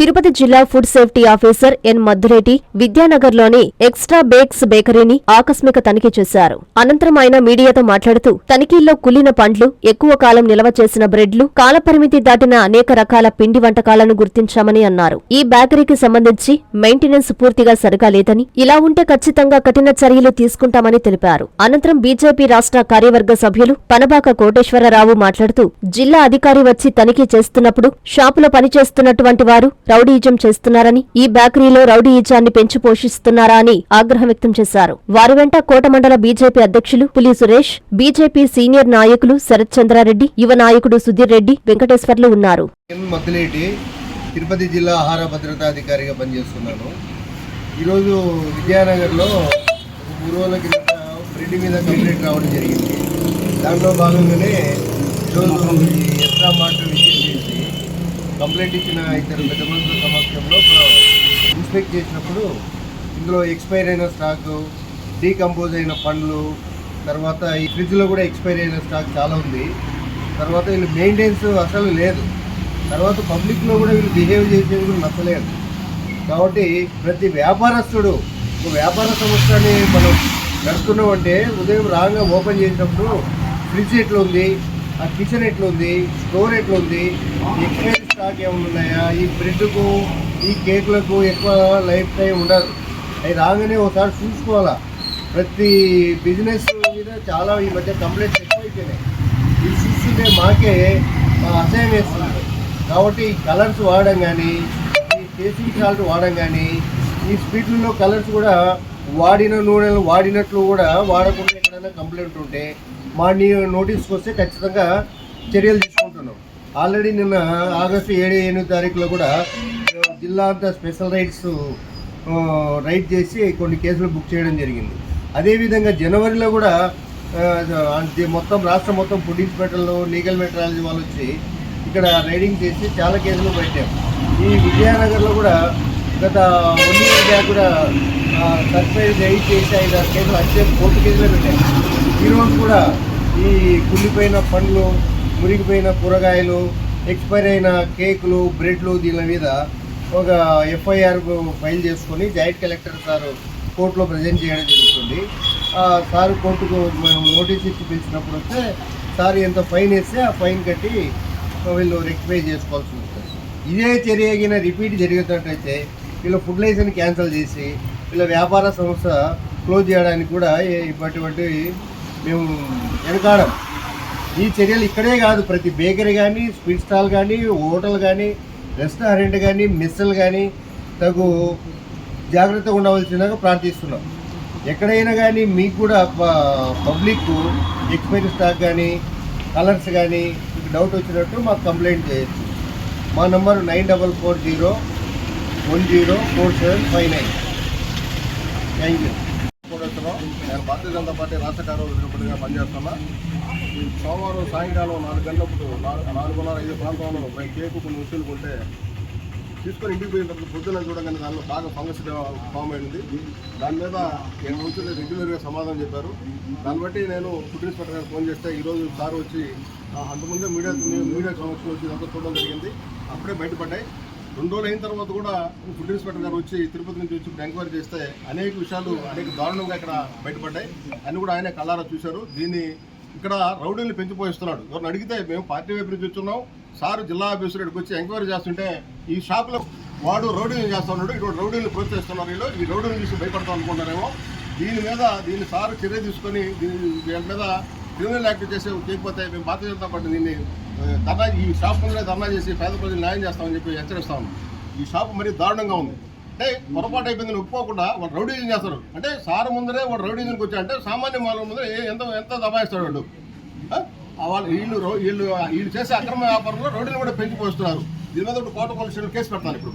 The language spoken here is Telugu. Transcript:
తిరుపతి జిల్లా food safety officer N Madhu Reddy విద్యానగర్లోని extra bakes బేకరీని ఆకస్మిక తనిఖీ చేశారు. అనంతరం ఆయన మీడియాతో మాట్లాడుతూ తనిఖీల్లో కుళ్ళిన పండ్లు ఎక్కువ కాలం నిల్వ చేసిన బ్రెడ్లు కాలపరిమితి దాటిన అనేక రకాల పిండి వంటకాలను గుర్తించామని అన్నారు. ఈ బేకరీకి సంబంధించి మెయింటెనెన్స్ పూర్తిగా సరిగా లేదని ఇలా ఉంటే ఖచ్చితంగా కఠిన చర్యలు తీసుకుంటామని తెలిపారు. అనంతరం బీజేపీ రాష్ట్ర కార్యవర్గ సభ్యులు పనబాక కోటేశ్వరరావు మాట్లాడుతూ జిల్లా అధికారి వచ్చి తనిఖీ చేస్తున్నప్పుడు షాపులో పనిచేస్తున్నటువంటి వారు రౌడీయిజం చేస్తున్నారని ఈ బేకరీలో రౌడీయిజాన్ని పెంచి పోషిస్తున్నారా అని ఆగ్రహం వ్యక్తం చేశారు. వారి వెంట కోట మండల బీజేపీ అధ్యక్షులు పులి సురేష్ బీజేపీ సీనియర్ నాయకులు శరత్ చంద్రారెడ్డి యువ నాయకుడు సుధీర్ రెడ్డి వెంకటేశ్వర్లు ఉన్నారు. తిరుపతి జిల్లా ఆహార భద్రతా అధికారిగా పనిచేస్తున్నాను. ఈరోజు విద్యానగర్లో మూడు రోజుల కిందట ఫ్రెండ్ మీద కంప్లైంట్ రావడం జరిగింది. దాంట్లో భాగంగానే ఈరోజు ఈ ఎక్స్ట్రా మార్ట్ విషయం కంప్లైంట్ ఇచ్చిన ఇద్దరు పెద్ద మనుషుల సమక్షంలో ఇన్స్పెక్ట్ చేసినప్పుడు ఇందులో ఎక్స్పైర్ అయిన స్టాక్ డీకంపోజ్ అయిన పండ్లు తర్వాత ఈ ఫ్రిడ్జ్లో కూడా ఎక్స్పైర్ అయిన స్టాక్ చాలా ఉంది. తర్వాత వీళ్ళు మెయింటెనెన్స్ అసలు లేదు. తర్వాత పబ్లిక్లో కూడా వీళ్ళు బిహేవ్ చేసేది కూడా నచ్చలేదు. కాబట్టి ప్రతి వ్యాపారస్తుడు ఒక వ్యాపార సంస్థని మనం నడుపుతున్నామంటే ఉదయం రాగా ఓపెన్ చేసినప్పుడు ఫ్రిడ్జ్ ఎట్లా ఉంది ఆ కిచెన్ ఎట్లుంది? స్టోర్ ఎట్లా ఉంది ఎక్స్పైరీ స్టాక్ ఏమైనా ఉన్నాయా? ఈ బ్రెడ్కు ఈ కేకులకు ఎక్కువ లైఫ్ టైం ఉండదు. అవి రాగానే ఒకసారి చూసుకోవాలా? ప్రతి బిజినెస్ మీద చాలా ఈ మధ్య కంప్లైంట్స్ ఎక్కువైపోయినాయి. ఇది చూస్తుంటే మాకే అసహ్యం వేస్తుంది కాబట్టి ఈ కలర్స్ వాడడం కానీ ఈ టేస్టింగ్ సాల్ట్ వాడడం కానీ ఈ స్వీట్లలో కలర్స్ కూడా వాడిన నూనెలు వాడినట్లు కూడా వాడకుండా ఎక్కడైనా కంప్లైంట్ ఉంటే మా నోటీస్కి వస్తే ఖచ్చితంగా చర్యలు తీసుకుంటున్నాం. ఆల్రెడీ నిన్న ఆగస్టు ఏడు ఎనిమిది తారీఖులో కూడా జిల్లా అంతా స్పెషల్ రైడ్స్ రైడ్ చేసి కొన్ని కేసులు బుక్ చేయడం జరిగింది. అదేవిధంగా జనవరిలో కూడా మొత్తం రాష్ట్రం మొత్తం ఫుడ్ ఇన్స్పెక్టర్లు లీగల్ మెట్రాలజీ వాళ్ళు వచ్చి ఇక్కడ రైడింగ్ చేసి చాలా కేసులు పెట్టారు. ఈ విజయనగర్లో కూడా గత వన్ ఇయర్ బ్యాక్ కూడా సర్ప్రైజ్ రైడ్ చేసి ఐదు ఆరు కేసులు వచ్చే కోర్టు కేసులే పెట్టారు. ఈరోజు కూడా ఈ కుళ్ళిపోయిన పండ్లు మురిగిపోయిన కూరగాయలు ఎక్స్పైర్ అయిన కేకులు బ్రెడ్లు దీని మీద ఒక ఎఫ్ఐఆర్ ఫైల్ చేసుకొని జాయింట్ కలెక్టర్ సారు కోర్టులో ప్రజెంట్ చేయడం జరుగుతుంది. ఆ సార్ కోర్టుకు మేము నోటీస్ ఇచ్చి పిలిచినప్పుడు వస్తే సార్ ఎంత ఫైన్ వేస్తే ఆ ఫైన్ కట్టి వీళ్ళు రెక్టిఫై చేసుకోవాల్సి ఉంటుంది. ఇదే చర్య రిపీట్ జరుగుతున్నట్టయితే వీళ్ళ ఫుడ్ లైసెన్స్ క్యాన్సిల్ చేసి వీళ్ళ వ్యాపార సంస్థ క్లోజ్ చేయడానికి కూడా ఏ- ఇటువంటి మేము వెనకాడం ఈ చర్యలు ఇక్కడే కాదు ప్రతి బేకరీ కానీ స్వీట్ స్టాల్ కానీ హోటల్ కానీ రెస్టారెంట్ కానీ మెస్సలు కానీ తగు జాగ్రత్తగా ఉండవలసిందిగా ప్రార్థిస్తున్నాం. ఎక్కడైనా కానీ మీకు కూడా పబ్లిక్ ఎక్స్పైరీ స్టాక్ కానీ కలర్స్ కానీ మీకు డౌట్ వచ్చినట్టు మాకు కంప్లైంట్ చేయొచ్చు. మా number nine double four zero one zero four seven five nine. Thank you. నేను భారతీయ జనతా పార్టీ రాష్ట్ర కార్యదర్శిగా పనిచేస్తున్నా. ఈ సోమవారం సాయంకాలం నాలుగు గంటలప్పుడు నాలుగున్నర ఐదు ప్రాంతంలో మేము కేకు కొన్ని వస్తువులు కొంటే తీసుకొని ఇంటికి పోయిన తర్వాత పొద్దున చూడగానే దానిలో బాగా ఫంగస్ ఫామ్ అయింది దాని మీద ఎనిమిది రోజులు రెగ్యులర్గా సమాధానం చెప్పారు. దాన్ని బట్టి నేను ఫుడ్ ఇన్స్పెక్టర్ గారు ఫోన్ చేస్తే ఈరోజు సార్ వచ్చి ఆ, అంతకుముందే మీడియా మీడియా సమక్షంలో వచ్చి ఇదంతా చూడడం జరిగింది. అప్పుడే బయటపడ్డాయి. రెండు రోజులు అయిన తర్వాత కూడా ఫుడ్ ఇన్స్పెక్టర్ గారు వచ్చి తిరుపతి నుంచి వచ్చి ఇప్పుడు ఎంక్వైరీ చేస్తే అనేక విషయాలు అనేక దారుణంగా ఇక్కడ బయటపడ్డాయి. అని కూడా ఆయన కళ్ళారా చూశారు. దీన్ని ఇక్కడ రౌడీని పెంచిపోయిస్తున్నాడు. ఎవరిని అడిగితే మేము పార్టీ వైపు నుంచి వచ్చున్నాం. సార్ జిల్లా ఆఫీసర్ ఇక్కడికి వచ్చి ఎంక్వైరీ చేస్తుంటే ఈ షాపులో వాడు రౌడీని చేస్తున్నాడు ఇటువంటి ఇక్కడ రౌడీని ప్రోత్సహిస్తున్నారు వీళ్ళు. ఈ రౌడీని చూసి భయపడతాం అనుకుంటారేమో దీని మీద దీన్ని సార్ చర్య తీసుకొని దీని దీని మీద క్రిమినల్ యాక్ట్ చేసే చేయకపోతే మేము బాధ్యత జనతా దీన్ని ధర్నా ఈ షాప్ ముందరే ధర్నా చేసి పేద ప్రజలు న్యాయం చేస్తామని చెప్పి హెచ్చరిస్తాము ఈ షాప్ మరీ దారుణంగా ఉంది. అంటే పొరపాటు అయిపోయిందని ఒప్పుకోకుండా వాడు రౌడీజం చేస్తారు. అంటే సార్ ముందరే వాడు రౌడీజంకి వచ్చా అంటే సామాన్య మానవ ముందరే ఎంత ఎంత దబాయిస్తాడు వాడు? వాళ్ళు వీళ్ళు వీళ్ళు వీళ్ళు చేసే అక్రమ వ్యాపారంలో రౌడీని కూడా పెంచిపోస్తున్నారు దీని మీద ఇప్పుడు కోట పోలీస్ కేసు పెడతాను ఇప్పుడు